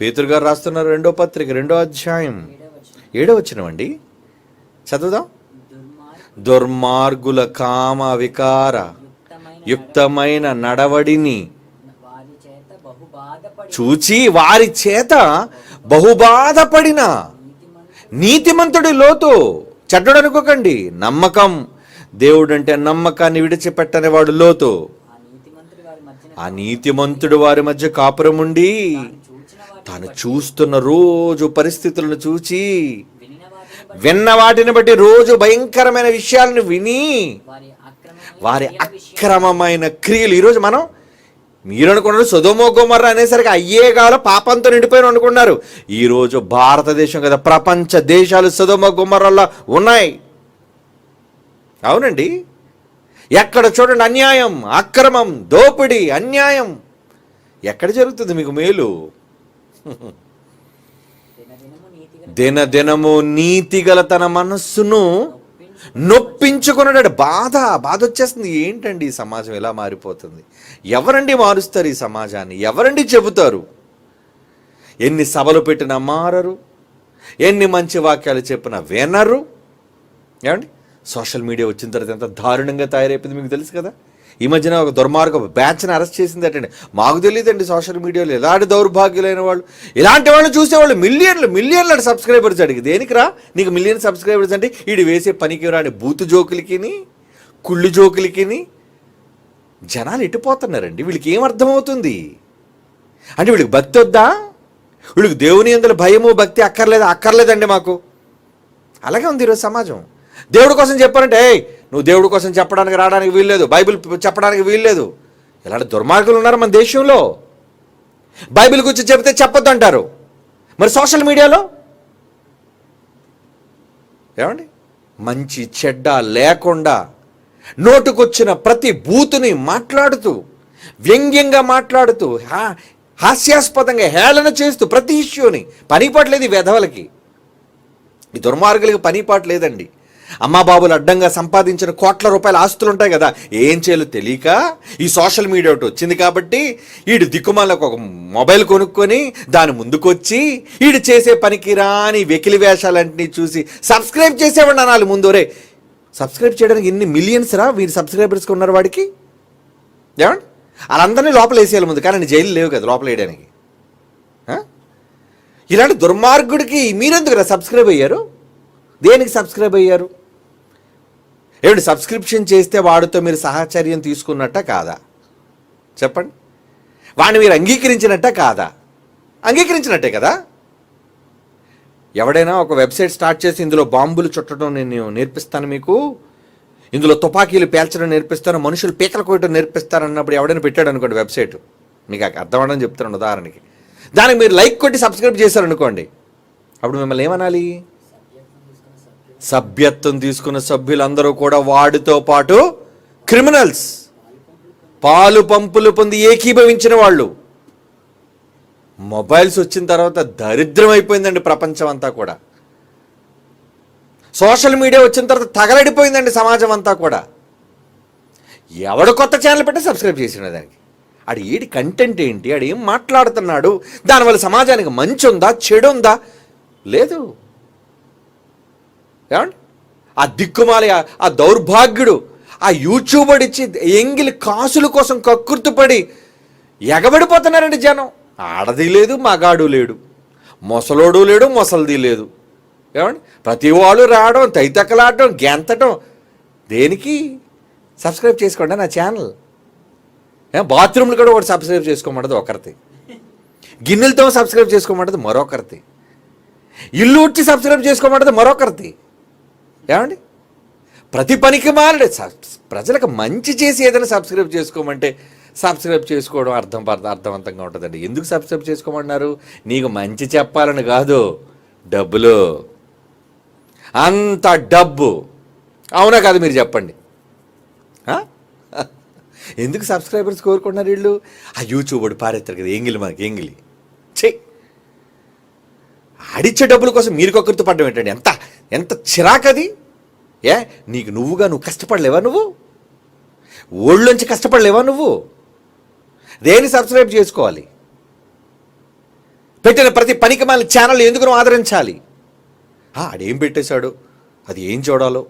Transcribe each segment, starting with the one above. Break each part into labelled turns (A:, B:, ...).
A: పేతురు గారు రాస్తున్నారు రెండో పత్రిక రెండో అధ్యాయం. ఏడో వచ్చినవండి చదువుదాం. దుర్మార్గుల కామ వికార యుక్తమైన నడవడిని చూచి వారి చేత బహుబాధపడిన నీతిమంతుడి లోతు. చెడ్డడు అనుకోకండి నమ్మకం. దేవుడంటే నమ్మకాన్ని విడిచిపెట్టని వాడు లోతు.
B: ఆ నీతిమంతుడు వారి
A: మధ్య కాపురం ఉండి తాను చూస్తున్న రోజు పరిస్థితులను చూచి
B: విన్న వాటిని
A: బట్టి రోజు భయంకరమైన విషయాలను విని
B: వారి
A: అక్రమమైన క్రియలు ఈరోజు మనం మీరు అనుకున్నారు సుధమో గుమర్ర అనేసరికి అయ్యే కాలం పాపంతో నిండిపోయిన అనుకున్నారు. ఈరోజు భారతదేశం కదా ప్రపంచ దేశాలు సుధమో గుమర్రల్లో ఉన్నాయి. అవునండి. ఎక్కడ చూడండి అన్యాయం అక్రమం దోపిడీ అన్యాయం. ఎక్కడ జరుగుతుంది మీకు మేలు?
B: దినదినము నీతి
A: గల నీతిగల తన మనస్సును నొప్పించుకున్నాడు బాధ బాధ వచ్చేస్తుంది. ఏంటండి ఈ సమాజం? ఎలా మారిపోతుంది? ఎవరండి మారుస్తారు ఈ సమాజాన్ని? ఎవరండి చెబుతారు? ఎన్ని సభలు పెట్టినా మారరు. ఎన్ని మంచి వాక్యాలు చెప్పినా వినరు. ఏమండి? సోషల్ మీడియా వచ్చిన తర్వాత ఎంత దారుణంగా తయారైపోయింది మీకు తెలుసు కదా? ఈ మధ్యన ఒక దుర్మార్గ బ్యాచ్ని అరెస్ట్ చేసింది అటండి. మాకు తెలియదండి సోషల్ మీడియాలో ఎలాంటి దౌర్భాగ్యులైన వాళ్ళు. ఇలాంటి వాళ్ళు చూసేవాళ్ళు మిలియన్లు మిలియన్ల సబ్స్క్రైబర్స్ అడిగి దేనికి రా నీకు మిలియన్ సబ్స్క్రైబర్స్ అంటే వీడు వేసే పనికి రాని బూతు జోకులకిని కుళ్ళు జోకులకిని జనాలు ఎట్టిపోతున్నారండి వీళ్ళకి ఏం అర్థమవుతుంది? అంటే వీళ్ళకి భక్తి వద్దా? వీళ్ళకి దేవుని అందులో భయము భక్తి అక్కర్లేదు? అక్కర్లేదండి మాకు. అలాగే ఉంది ఈరోజు సమాజం. దేవుడి కోసం చెప్పారంటే నువ్వు దేవుడి కోసం చెప్పడానికి రావడానికి వీల్లేదు. బైబిల్ చెప్పడానికి వీల్లేదు. ఇలాంటి దుర్మార్గులు ఉన్నారు మన దేశంలో. బైబిల్ గురించి చెబితే చెప్పొద్దు అంటారు. మరి సోషల్ మీడియాలో? ఏమండి? మంచి చెడ్డ లేకుండా నోటుకొచ్చిన ప్రతి బూతుని మాట్లాడుతూ వ్యంగ్యంగా మాట్లాడుతూ హా హాస్యాస్పదంగా హేళన చేస్తూ ప్రతి ఇష్యూని. పనిపట్లేదు ఈ వెధవలకి ఈ దుర్మార్గులకి పనిపాటు అమ్మాబాబులు అమ్మా బాబులు అడ్డంగా సంపాదించిన కోట్ల రూపాయల ఆస్తులు ఉంటాయి కదా. ఏం చేయాలో తెలియక ఈ సోషల్ మీడియా ఒకటి వచ్చింది కాబట్టి వీడు దిక్కుమాలకు ఒక మొబైల్ కొనుక్కొని దాని ముందుకొచ్చి వీడు చేసే పనికి రాని వెకిలి వేషాలన్నింటినీ చూసి సబ్స్క్రైబ్ చేసేవాడు అనాలి ముందు. రే సబ్స్క్రైబ్ చేయడానికి ఎన్ని మిలియన్స్ రా వీరి సబ్స్క్రైబర్స్కి ఉన్నారు వాడికి? ఏమండి? వాళ్ళందరినీ లోపల వేసేయాలి ముందు కానీ జైలు లేవు కదా లోపల వేయడానికి. ఇలాంటి దుర్మార్గుడికి మీరెందుకు సబ్స్క్రైబ్ అయ్యారు? దేనికి సబ్స్క్రైబ్ అయ్యారు? ఏమిటి సబ్స్క్రిప్షన్ చేస్తే వాడితో మీరు సహచర్యం తీసుకున్నట్ట కాదా? చెప్పండి. వాడిని మీరు అంగీకరించినట్ట కాదా? అంగీకరించినట్టే కదా? ఎవడైనా ఒక వెబ్సైట్ స్టార్ట్ చేసి ఇందులో బాంబులు చుట్టడం నేను నేర్పిస్తాను మీకు. ఇందులో తుపాకీలు పేల్చడం నేర్పిస్తాను మనుషులు పీకలు కోయటం నేర్పిస్తారు అన్నప్పుడు ఎవడైనా పెట్టాడు అనుకోండి వెబ్సైట్. మీకు అర్థం అవడం చెప్తున్నాను ఉదాహరణకి. దానికి మీరు లైక్ కొట్టి సబ్స్క్రైబ్ చేశారనుకోండి. అప్పుడు మిమ్మల్ని ఏమనాలి? సభ్యత్వం తీసుకున్న సభ్యులందరూ కూడా వాడితో పాటు క్రిమినల్స్. పాలు పంపులు పొంది ఏకీభవించిన వాళ్ళు. మొబైల్స్ వచ్చిన తర్వాత దరిద్రం అయిపోయిందండి ప్రపంచం అంతా కూడా. సోషల్ మీడియా వచ్చిన తర్వాత తగలడిపోయిందండి సమాజం అంతా కూడా. ఎవడు కొత్త ఛానల్ పెట్టి సబ్స్క్రైబ్ చేసిన దానికి? ఆడు ఏడి కంటెంట్ ఏంటి? ఆడు ఏం మాట్లాడుతున్నాడు? దానివల్ల సమాజానికి మంచి ఉందా చెడు ఉందా లేదు. ఏమండి? ఆ దిక్కుమాలి ఆ- దౌర్భాగ్యుడు ఆ యూట్యూబర్ ఇచ్చి ఎంగిలి కాసుల కోసం కక్కుర్తుపడి ఎగబడిపోతున్నారండి జనం. ఆడది లేదు మగాడు లేడు. మొసలోడు లేడు మొసలిది లేదు. ఏమండి? ప్రతి వాళ్ళు రావడం తైతక్కలాడటం గెంతటం. దేనికి? సబ్స్క్రైబ్ చేసుకోండి నా ఛానల్. ఏ, బాత్రూమ్లు కూడా ఒకటి సబ్స్క్రైబ్ చేసుకోమంటది ఒకరిది. గిన్నెలతో సబ్స్క్రైబ్ చేసుకోమంటది మరొకరిది. ఇల్లు ఉచ్చి సబ్స్క్రైబ్ చేసుకోమంటది మరొకరిది. ఏమండి? ప్రతి పనికి మారడు. ప్రజలకు మంచి చేసి ఏదైనా సబ్స్క్రైబ్ చేసుకోమంటే సబ్స్క్రైబ్ చేసుకోవడం అర్థం అర్థవంతంగా ఉంటుందండి. ఎందుకు సబ్స్క్రైబ్ చేసుకోమన్నారు? నీకు మంచి చెప్పాలని కాదు. డబ్బులు. అంత డబ్బు. అవునా కాదు మీరు చెప్పండి. ఎందుకు సబ్స్క్రైబర్స్ కోరుకుంటున్నారు వీళ్ళు? ఆ యూట్యూబ్ పారేస్తారు కదా ఎంగిలి మాకు ఎంగిలి. ఛీ! ఆడిచ్చే డబ్బుల కోసం మీరు కొకరితో పడ్డం ఏంటండి? ఎంత ఎంత చిరాకది? ఏ నీకు నువ్వుగా నువ్వు కష్టపడలేవా నువ్వు? ఓళ్ళోంచి కష్టపడలేవా నువ్వు? దేని సబ్స్క్రైబ్ చేసుకోవాలి? పెట్టిన ప్రతి పనికి మన ఛానల్ ఎందుకు నువ్వు ఆదరించాలి? ఆడేం పెట్టేశాడు? అది ఏం చూడాలో?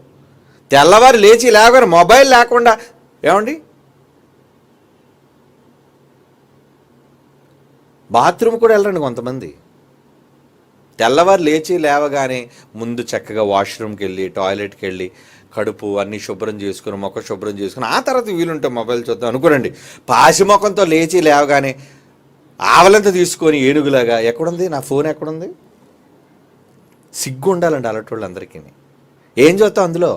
A: తెల్లవారు లేచి లేవగానే మొబైల్ లేకుండా ఏమండి? బాత్రూమ్ కూడా వెళ్ళరండి కొంతమంది. తెల్లవారు లేచి లేవగానే ముందు చక్కగా వాష్రూమ్కి వెళ్ళి టాయిలెట్కి వెళ్ళి కడుపు అన్నీ శుభ్రం చేసుకుని మొక్క శుభ్రం చేసుకుని ఆ తర్వాత వీలుంటే మొబైల్ చూద్దాం అనుకోనండి. పాసి మొఖంతో లేచి లేవగానే ఆవలంత తీసుకొని ఏనుగులాగా ఎక్కడుంది? నా ఫోన్ ఎక్కడుంది? సిగ్గు ఉండాలండి అలటోళ్ళు వాళ్ళందరికీ ఏం చూస్తావు అందులో?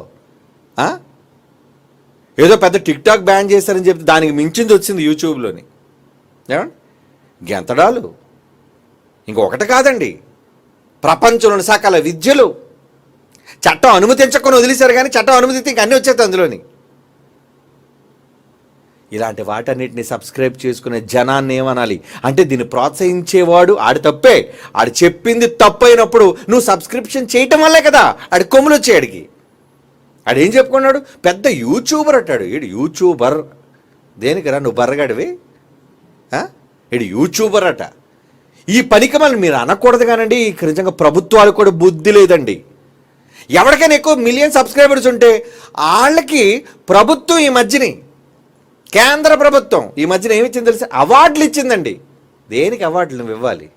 A: ఏదో పెద్ద టిక్ టాక్ బ్యాన్ చేశారని చెప్తే దానికి మించింది వచ్చింది యూట్యూబ్లోని. ఏమండి? గెంతడాలు. ఇంకొకటి కాదండి. ప్రపంచంలోని సకల విద్యలు చట్టం అనుమతించకుండా వదిలేశారు కానీ చట్టం అనుమతిస్తే ఇంక అన్నీ వచ్చేస్తాయి అందులోని. ఇలాంటి వాటన్నిటిని సబ్స్క్రైబ్ చేసుకునే జనాన్ని ఏమనాలి? అంటే దీన్ని ప్రోత్సహించేవాడు ఆడి తప్పే. ఆడు చెప్పింది తప్పు అయినప్పుడు నువ్వు సబ్స్క్రిప్షన్ చేయటం వల్లే కదా ఆడి కొమ్ములు వచ్చాయి ఆడు ఏం చెప్పుకున్నాడు? పెద్ద యూట్యూబర్ అంటాడు. ఈడు యూట్యూబర్ దేనికిరా నువ్వు బర్రగాడివి? ఆ? ఈడు యూట్యూబర్ అట. ఈ పనికి మీరు అనకూడదు కానండి. ఇక నిజంగా ప్రభుత్వాలు కూడా బుద్ధి లేదండి. ఎవరికైనా ఎక్కువ మిలియన్ సబ్స్క్రైబర్స్ ఉంటే వాళ్ళకి ప్రభుత్వం ఈ మధ్యని కేంద్ర ప్రభుత్వం ఈ మధ్యన ఏమి ఇచ్చింది అవార్డులు ఇచ్చిందండి. దేనికి అవార్డులు నువ్వు ఇవ్వాలి?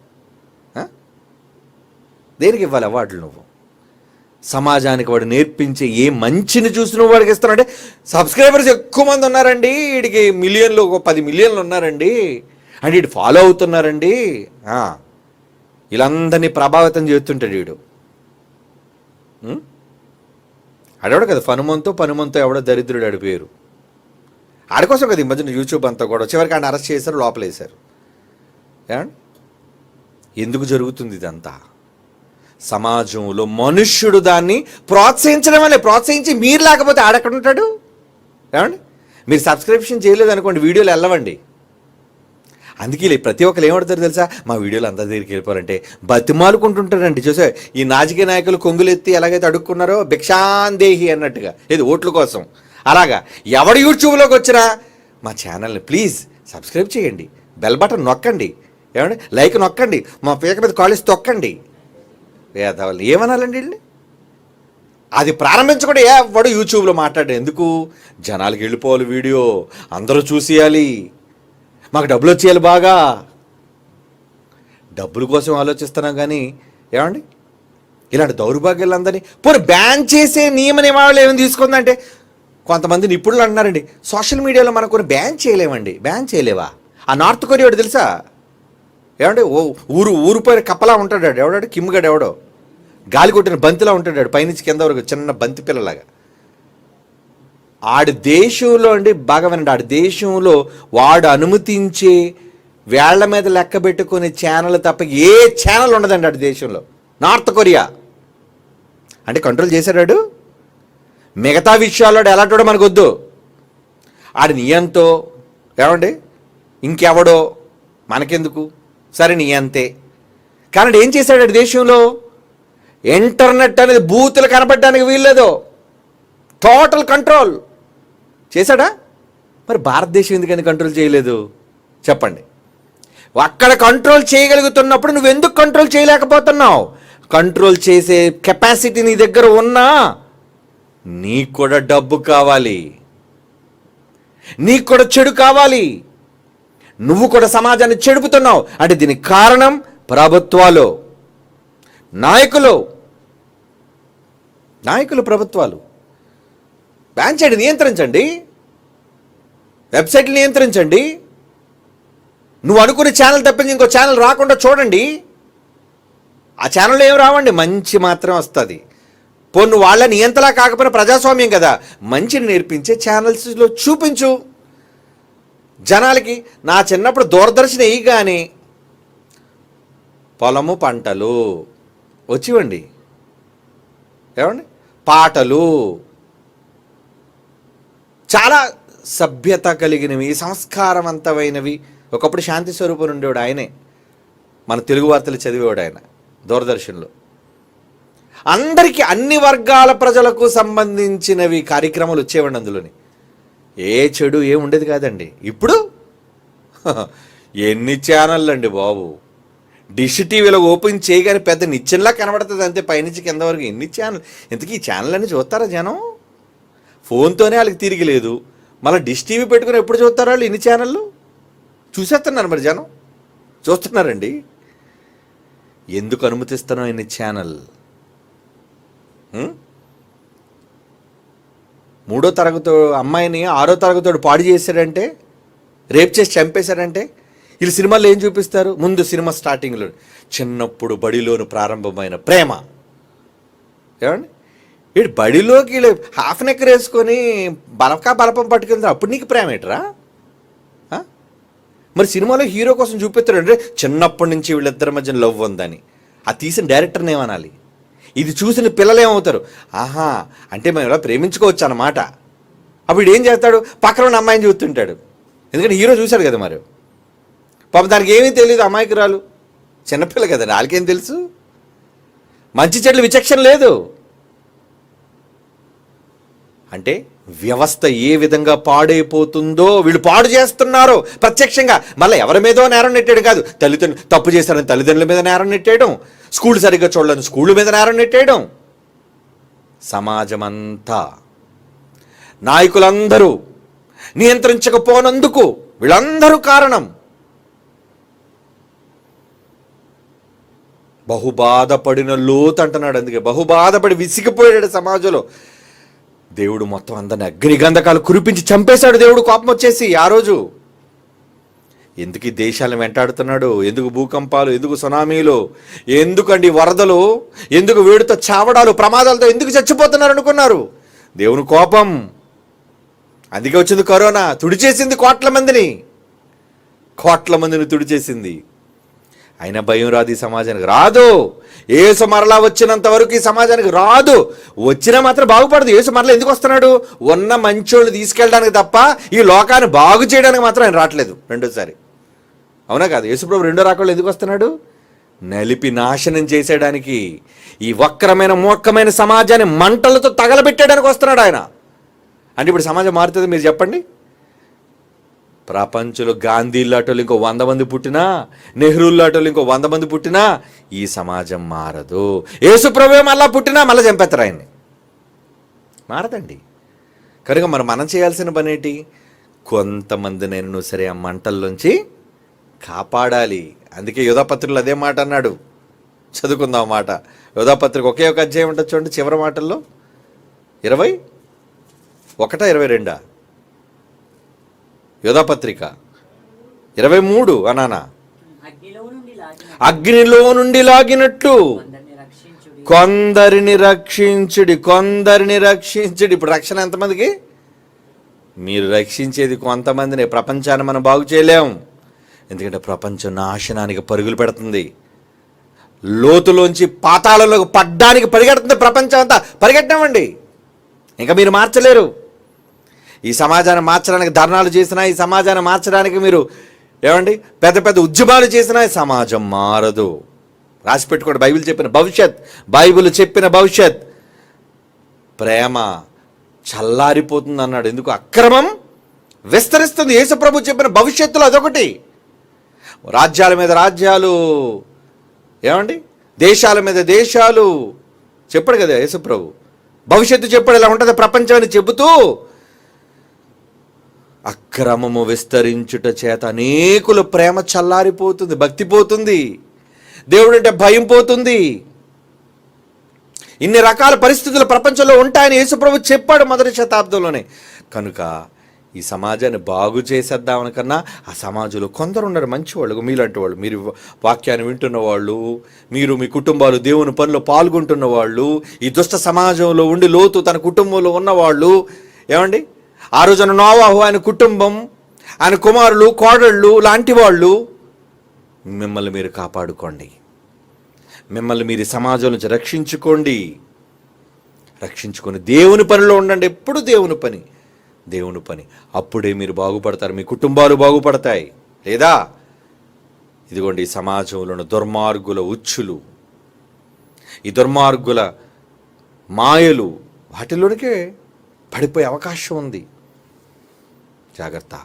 A: దేనికి ఇవ్వాలి అవార్డులు నువ్వు? సమాజానికి వాడు నేర్పించే ఏ మంచిని చూసి నువ్వు వాడికి ఇస్తానంటే సబ్స్క్రైబర్స్ ఎక్కువ మంది ఉన్నారండి. వీడికి మిలియన్లు ఒక పది మిలియన్లు ఉన్నారండి. అండ్ వీడు ఫాలో అవుతున్నారండి. వీళ్ళందరినీ ప్రభావితం చేస్తుంటాడు వీడు. అడవడు కదా ఫనుమంతో పనుమంతో ఎవడో దరిద్రుడు ఆడి పేరు. ఆడికోసం కదా ఈ మధ్యన యూట్యూబ్ అంతా కూడా చివరికి ఆయన అరెస్ట్ చేశారు లోపలేశారు. ఎందుకు జరుగుతుంది ఇదంతా? సమాజంలో మనుష్యుడు దాన్ని ప్రోత్సహించడం వల్లే ప్రోత్సహించి మీరు లేకపోతే ఆడెక్కడ ఉంటాడు? ఏమండి? మీరు సబ్స్క్రిప్షన్ చేయలేదు అనుకోండి వీడియోలు వెళ్ళవండి. అందుకే ప్రతి ఒక్కరు ఏమడతారు తెలుసా? మా వీడియోలు అందరి దగ్గరికి వెళ్ళిపోరంటే బతిమాలుకుంటుంటారండి చూసా. ఈ నాజకీయ నాయకులు కొంగులెత్తి ఎలాగైతే అడుక్కున్నారో భిక్షాందేహి అన్నట్టుగా ఏది ఓట్ల కోసం. అలాగా ఎవడు యూట్యూబ్లోకి వచ్చినా మా ఛానల్ని ప్లీజ్ సబ్స్క్రైబ్ చేయండి బెల్ బటన్ నొక్కండి ఏమండి? లైక్ నొక్కండి మా పీక మీద కాలేజ్ తొక్కండి. వేదవాళ్ళు ఏమనాలండి వీళ్ళని? అది ప్రారంభించకుండా వాడు యూట్యూబ్లో మాట్లాడే ఎందుకు? జనాలకి వెళ్ళిపోవాలి వీడియో అందరూ చూసేయాలి. మాకు డబ్బులు వచ్చేయాలి బాగా. డబ్బుల కోసం ఆలోచిస్తున్నాం కానీ ఏమండి? ఇలాంటి దౌర్భాగ్యాలందరినీ పోనీ బ్యాన్ చేసే నియమ నియమావళి ఏమైనా తీసుకుందంటే కొంతమంది నిపుణులు అంటున్నారండి సోషల్ మీడియాలో మనం కొన్ని బ్యాన్ చేయలేమండి. బ్యాన్ చేయలేవా? ఆ నార్త్ కొరియాడు తెలుసా? ఏమండి? ఓ ఊరు ఊరు పైన కప్పలా ఉంటాడాడు ఎవడాడు? కిమ్గాడు ఎవడో. గాలి కొట్టిన బంతిలా ఉంటాడాడు పైనుంచి కింద వరకు చిన్న బంతి పిల్లలాగా. ఆడి దేశంలో అండి బాగా వినండి ఆడి దేశంలో వాడు అనుమతించే వేళ్ళ మీద లెక్క పెట్టుకునే ఛానల్ తప్ప ఏ ఛానల్ ఉండదండి ఆడి దేశంలో. నార్త్ కొరియా అంటే కంట్రోల్ చేశాడు మిగతా విషయాల్లో ఆడు ఎలాంటోడో మనకు వద్దు ఆడి నియంతో ఏమండి? ఇంకెవడో మనకెందుకు? సరే నియంతే. కానీ ఏం చేశాడు ఆడి దేశంలో? ఇంటర్నెట్ అనేది బూతులు కనపడడానికి వీల్లేదు. టోటల్ కంట్రోల్ చేశాడా? మరి భారతదేశం ఎందుకని కంట్రోల్ చేయలేదు? చెప్పండి. అక్కడ కంట్రోల్ చేయగలుగుతున్నప్పుడు నువ్వు ఎందుకు కంట్రోల్ చేయలేకపోతున్నావు? కంట్రోల్ చేసే కెపాసిటీ నీ దగ్గర ఉన్నా నీకు కూడా డబ్బు కావాలి. నీకు కూడా చెడు కావాలి. నువ్వు కూడా సమాజాన్ని చెడుపుతున్నావు. అంటే దీనికి కారణం ప్రభుత్వాలు. నాయకులు. నాయకులు ప్రభుత్వాలు. బ్యాన్ చేయండి నియంత్రించండి వెబ్సైట్లు నియంత్రించండి. నువ్వు అనుకునే ఛానల్ తప్పించి ఇంకో ఛానల్ రాకుండా చూడండి. ఆ ఛానల్లో ఏం రావండి? మంచి మాత్రం వస్తుంది. పోను వాళ్ళ నియంతలా కాకపోయినా ప్రజాస్వామ్యం కదా. మంచిని నేర్పించే ఛానల్స్లో చూపించు. జనాలకి నా చిన్నప్పుడు దూరదర్శన వేయగానే పొలము పంటలు. వచ్చివండి ఏమండి? పాటలు. చాలా సభ్యత కలిగినవి సంస్కారవంతమైనవి. ఒకప్పుడు శాంతి స్వరూపం ఉండేవాడు ఆయనే. మన తెలుగు వార్తలు చదివేవాడు ఆయన దూరదర్శన్లో. అందరికీ అన్ని వర్గాల ప్రజలకు సంబంధించినవి కార్యక్రమాలు వచ్చేవండి అందులోని. ఏ చెడు ఏ ఉండేది కాదండి. ఇప్పుడు? ఎన్ని ఛానళ్ళు అండి బాబు. డిష్ టీవీలో ఓపెన్ చేయగానే పెద్ద నిచ్చెనలా కనబడుతుంది అంతే పైనుంచి కింద వరకు ఎన్ని ఛానల్ ఇంతకీ ఈ ఛానల్ అన్ని చూస్తారా జనం? ఫోన్తోనే వాళ్ళకి తిరిగి లేదు. మళ్ళీ డిష్ టీవీ పెట్టుకుని ఎప్పుడు చూస్తారు వాళ్ళు ఇన్ని ఛానళ్ళు? చూసేస్తున్నారు మరి జనం. చూస్తున్నారండి. ఎందుకు అనుమతిస్తున్నాం ఇన్ని ఛానల్? మూడో తరగతి అమ్మాయిని ఆరో తరగతోడు పాడు చేశాడంటే రేప్ చేసి చంపేశారంటే వీళ్ళు సినిమాలు ఏం చూపిస్తారు? ముందు సినిమా స్టార్టింగ్లో చిన్నప్పుడు బడిలోను ప్రారంభమైన ప్రేమ. ఏమండి? వీడు బడిలోకి హాఫ్ నెక్కర్ వేసుకొని బలకా బలపం పట్టుకెళ్తారు అప్పుడు నీకు ప్రేమ ఏంట్రా? మరి సినిమాలో హీరో కోసం చూపిస్తాడు అంటే చిన్నప్పటి నుంచి వీళ్ళిద్దరి మధ్య లవ్ ఉందని. ఆ తీసిన డైరెక్టర్ని ఏమనాలి? ఇది చూసిన పిల్లలు ఏమవుతారు? ఆహా అంటే మేము ఇలా ప్రేమించుకోవచ్చు అన్నమాట. అప్పుడు ఏం చేస్తాడు? పక్కన ఉన్న అమ్మాయిని చూస్తుంటాడు. ఎందుకంటే హీరో చూశాడు కదా మరి. పాపం దానికి ఏమీ తెలియదు అమ్మాయికి రాలు చిన్నపిల్ల కదా వాళ్ళకేం తెలుసు? మంచి చెట్లు విచక్షణ లేదు. అంటే వ్యవస్థ ఏ విధంగా పాడైపోతుందో వీళ్ళు పాడు చేస్తున్నారు. ప్రత్యక్షంగా మళ్ళీ ఎవరి మీదో నేరం నెట్టేయడం కాదు. తల్లిదండ్రులు తప్పు చేశారని తల్లిదండ్రుల మీద నేరం నెట్టేయడం స్కూల్ సరిగ్గా చూడలేని స్కూల్ మీద నేరం నెట్టేయడం. సమాజమంతా నాయకులందరూ నియంత్రించకపోనందుకు వీళ్ళందరూ కారణం. బహుబాధపడిన లోతు అంటున్నాడు అందుకే. బహుబాధపడి విసిగిపోయాడు సమాజంలో. దేవుడు మొత్తం అందరిని అగ్నిగంధకాలు కురిపించి చంపేశాడు. దేవుడు కోపం వచ్చేసి ఆ రోజు. ఎందుకు ఈ దేశాలను వెంటాడుతున్నాడు? ఎందుకు భూకంపాలు? ఎందుకు సునామీలు? ఎందుకండి వరదలు? ఎందుకు వేడితో చావడాలు? ప్రమాదాలతో ఎందుకు చచ్చిపోతున్నారు అనుకున్నారు? దేవుని కోపం. అందుకే వచ్చింది కరోనా. తుడిచేసింది కోట్ల మందిని. కోట్ల మందిని తుడిచేసింది. అయినా భయం రాదు ఈ సమాజానికి. రాదు! ఏసు మరలా వచ్చినంత వరకు ఈ సమాజానికి రాదు. వచ్చినా మాత్రం బాగుపడదు. ఏసు మరలా ఎందుకు వస్తున్నాడు? ఉన్న మంచోళ్ళు తీసుకెళ్ళడానికి తప్ప ఈ లోకాన్ని బాగు చేయడానికి మాత్రం ఆయన రావట్లేదు. రెండోసారి. అవునా కాదు? యేసుప్రభు రెండో రాకుండా ఎందుకు వస్తున్నాడు? నలిపి నాశనం చేసేయడానికి ఈ వక్రమైన మూర్ఖమైన సమాజాన్ని మంటలతో తగలబెట్టేయడానికి వస్తున్నాడు ఆయన. అంటే ఇప్పుడు సమాజం మారుతుంది మీరు చెప్పండి. ప్రపంచంలో గాంధీ లాటోలు ఇంకో వంద మంది పుట్టినా నెహ్రూ లాటోలు ఇంకో వంద మంది పుట్టినా ఈ సమాజం మారదు. యేసుప్రభు మళ్ళా పుట్టినా మళ్ళీ చంపేస్తారు ఆయన్ని. మారదండి. కనుక మరి మనం చేయాల్సిన పని ఏంటి? కొంతమంది నేను సరే ఆ మంటల్లోంచి కాపాడాలి. అందుకే యోధాపత్రులు అదే మాట అన్నాడు. చదువుకుందాం మాట. యోధాపత్రిక ఒకే ఒక అధ్యాయం ఉంటుంది చూడండి చివరి మాటల్లో. ఇరవై ఒకటా ఇరవై రెండా? యోధాపత్రిక. ఇరవై మూడు అనానా?
B: అగ్నిలో నుండి
A: లాగినట్లు
B: కొందరిని రక్షించుడి.
A: కొందరిని రక్షించుడి ఇప్పుడు రక్షణ ఎంతమందికి? మీరు రక్షించేది కొంతమందిని. ప్రపంచాన్ని మనం బాగు చేయలేం. ఎందుకంటే ప్రపంచం నాశనానికి పరుగులు పెడుతుంది. లోతులోంచి పాతాళంలోకి పడ్డానికి పరిగెడుతుంది ప్రపంచం అంతా. పరిగెట్టమండి ఇంకా మీరు మార్చలేరు. ఈ సమాజాన్ని మార్చడానికి ధర్నాలు చేసినా ఈ సమాజాన్ని మార్చడానికి మీరు ఏమండి? పెద్ద పెద్ద ఉద్యమాలు చేసినా ఈ సమాజం మారదు. రాసి పెట్టుకోండి. బైబిల్ చెప్పిన భవిష్యత్. బైబిల్ చెప్పిన భవిష్యత్. ప్రేమ చల్లారిపోతుంది అన్నాడు. ఎందుకు? అక్రమం విస్తరిస్తుంది. యేసుప్రభు చెప్పిన భవిష్యత్తులో అదొకటి. రాజ్యాల మీద రాజ్యాలు ఏమండి? దేశాల మీద దేశాలు. చెప్పాడు కదా యేసుప్రభు భవిష్యత్తు చెప్పాడు. ఇలా ఉంటుంది. ప్రపంచం అని చెబుతూ అక్రమము విస్తరించుట చేత అనేకుల ప్రేమ చల్లారిపోతుంది భక్తి పోతుంది దేవుడు అంటే భయం పోతుంది. ఇన్ని రకాల పరిస్థితులు ప్రపంచంలో ఉంటాయని యేసుప్రభు చెప్పాడు మొదటి శతాబ్దంలోనే. కనుక ఈ సమాజాన్ని బాగు చేసేద్దామని ఆ సమాజంలో కొందరు ఉన్నారు మంచివాళ్ళు మీలాంటి వాళ్ళు మీరు వాక్యాన్ని వింటున్న వాళ్ళు మీరు మీ కుటుంబాలు దేవుని పనిలో పాల్గొంటున్న వాళ్ళు ఈ దుష్ట సమాజంలో ఉండి లోతు తన కుటుంబంలో ఉన్నవాళ్ళు ఏమండి? ఆ రోజున నోవాహు ఆయన కుటుంబం ఆయన కుమారులు కోడళ్ళు లాంటి వాళ్ళు మిమ్మల్ని మీరు కాపాడుకోండి. మిమ్మల్ని మీరు సమాజం నుంచి రక్షించుకోండి. రక్షించుకొని దేవుని పనిలో ఉండండి. ఎప్పుడు దేవుని పని? దేవుని పని. అప్పుడే మీరు బాగుపడతారు. మీ కుటుంబాలు బాగుపడతాయి. లేదా? ఇదిగోండి ఈ సమాజంలోని దుర్మార్గుల ఉచ్చులు ఈ దుర్మార్గుల మాయలు వాటిలోనికే పడిపోయే అవకాశం ఉంది. जागृता